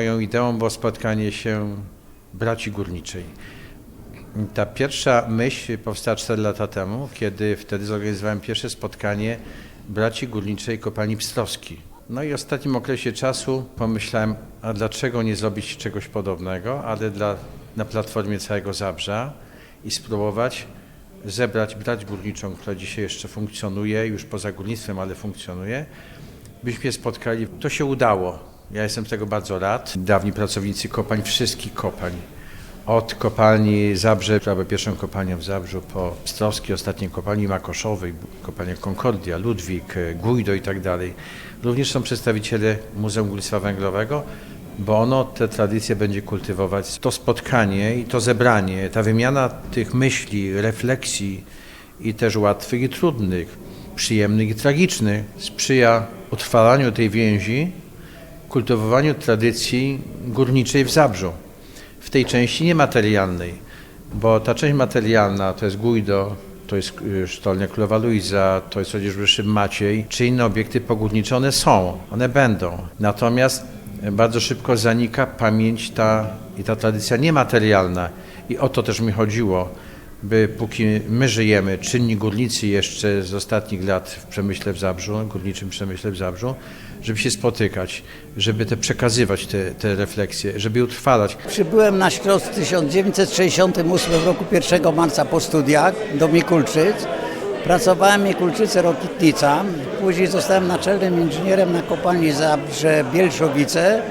ideą było spotkanie się braci górniczej. Ta pierwsza myśl powstała 4 lata temu, kiedy wtedy zorganizowałem pierwsze spotkanie braci górniczej kopalni Pstrowski. No i w ostatnim okresie czasu pomyślałem, a dlaczego nie zrobić czegoś podobnego, ale dla, na platformie całego Zabrza i spróbować zebrać brać górniczą, która dzisiaj jeszcze funkcjonuje, już poza górnictwem, ale funkcjonuje, byśmy spotkali. To się udało. Ja jestem tego bardzo rad. Dawni pracownicy kopalń, wszystkich kopalń, od kopalni Zabrze, która była pierwszą kopalnią w Zabrzu, po Pstrowski, ostatniej kopalni Makoszowej, kopalnia Concordia, Ludwik, Gujdo i tak dalej. Również są przedstawiciele Muzeum Górnictwa Węglowego, bo ono te tradycje będzie kultywować. To spotkanie i to zebranie, ta wymiana tych myśli, refleksji i też łatwych i trudnych, przyjemnych i tragicznych sprzyja utrwalaniu tej więzi, kultywowaniu tradycji górniczej w Zabrzu w tej części niematerialnej, bo ta część materialna to jest Guido, to jest y, sztolnia Królowa Luiza, to jest chociażby Szyb Maciej, czy inne obiekty pogórnicze, one są, one będą. Natomiast bardzo szybko zanika pamięć ta i ta tradycja niematerialna. I o to też mi chodziło, by póki my żyjemy, czynni górnicy jeszcze z ostatnich lat w przemyśle w Zabrzu, górniczym przemyśle w Zabrzu, żeby się spotykać, żeby te przekazywać te, te refleksje, żeby utrwalać. Przybyłem na Śląsk w 1968 roku 1 marca po studiach do Mikulczyc. Pracowałem w Mikulczyce Rokitnica, później zostałem naczelnym inżynierem na kopalni Zabrze Bielszowice.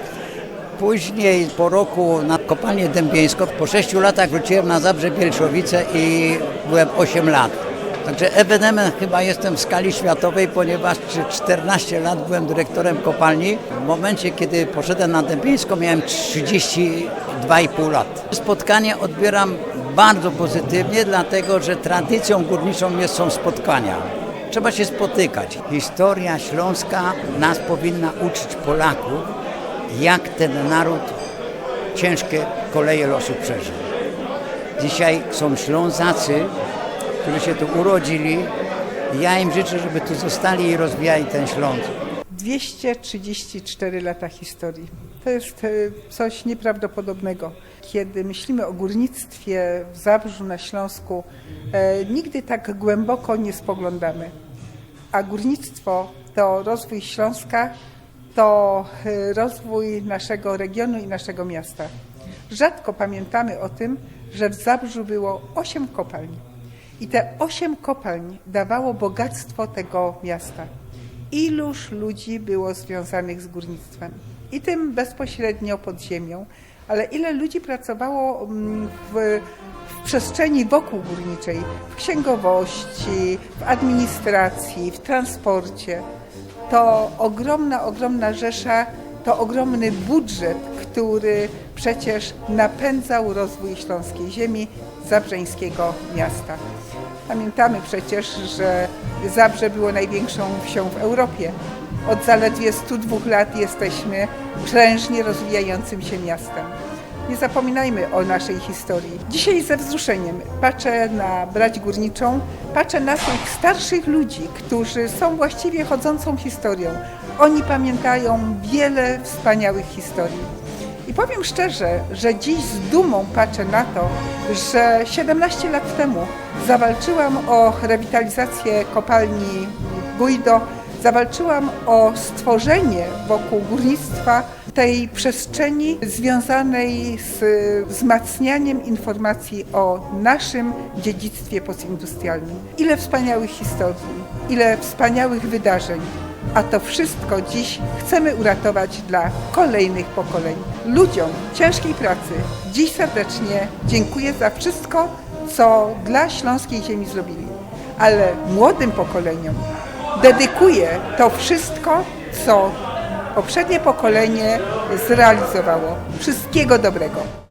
Później po roku na kopalnię Dębieńską. Po sześciu latach wróciłem na Zabrze Bielszowice i byłem 8 lat. Także ewenement chyba jestem w skali światowej, ponieważ 14 lat byłem dyrektorem kopalni. W momencie, kiedy poszedłem na Dębieńską miałem 32,5 lat. Spotkanie odbieram bardzo pozytywnie, dlatego że tradycją górniczą jest, są spotkania. Trzeba się spotykać. Historia śląska nas powinna uczyć Polaków, jak ten naród ciężkie koleje losu przeżył. Dzisiaj są Ślązacy, którzy się tu urodzili. Ja im życzę, żeby tu zostali i rozwijali ten Śląsk. 234 lata historii. To jest e, coś nieprawdopodobnego. Kiedy myślimy o górnictwie w Zabrzu na Śląsku, e, nigdy tak głęboko nie spoglądamy. A górnictwo to rozwój Śląska, to e, rozwój naszego regionu i naszego miasta. Rzadko pamiętamy o tym, że w Zabrzu było 8 kopalni. I te 8 kopalń dawało bogactwo tego miasta iluż ludzi było związanych z górnictwem i tym bezpośrednio pod ziemią, ale ile ludzi pracowało mm, w, w przestrzeni wokół górniczej, w księgowości, w administracji, w transporcie. To ogromna, ogromna rzesza, to ogromny budżet, który przecież napędzał rozwój śląskiej ziemi, zabrzeńskiego miasta. Pamiętamy przecież, że Zabrze było największą wsią w Europie. Od zaledwie 102 lat jesteśmy prężnie rozwijającym się miastem. Nie zapominajmy o naszej historii. Dzisiaj ze wzruszeniem patrzę na brać górniczą, patrzę na tych starszych ludzi, którzy są właściwie chodzącą historią. Oni pamiętają wiele wspaniałych historii. I powiem szczerze, że dziś z dumą patrzę na to, że 17 lat temu zawalczyłam o rewitalizację kopalni Guido, zawalczyłam o stworzenie wokół górnictwa tej przestrzeni związanej z wzmacnianiem informacji o naszym dziedzictwie postindustrialnym. Ile wspaniałych historii, ile wspaniałych wydarzeń. A to wszystko dziś chcemy uratować dla kolejnych pokoleń. Ludziom ciężkiej pracy dziś serdecznie dziękuję za wszystko, co dla śląskiej ziemi zrobili. Ale młodym pokoleniom dedykuję to wszystko, co poprzednie pokolenie zrealizowało. Wszystkiego dobrego.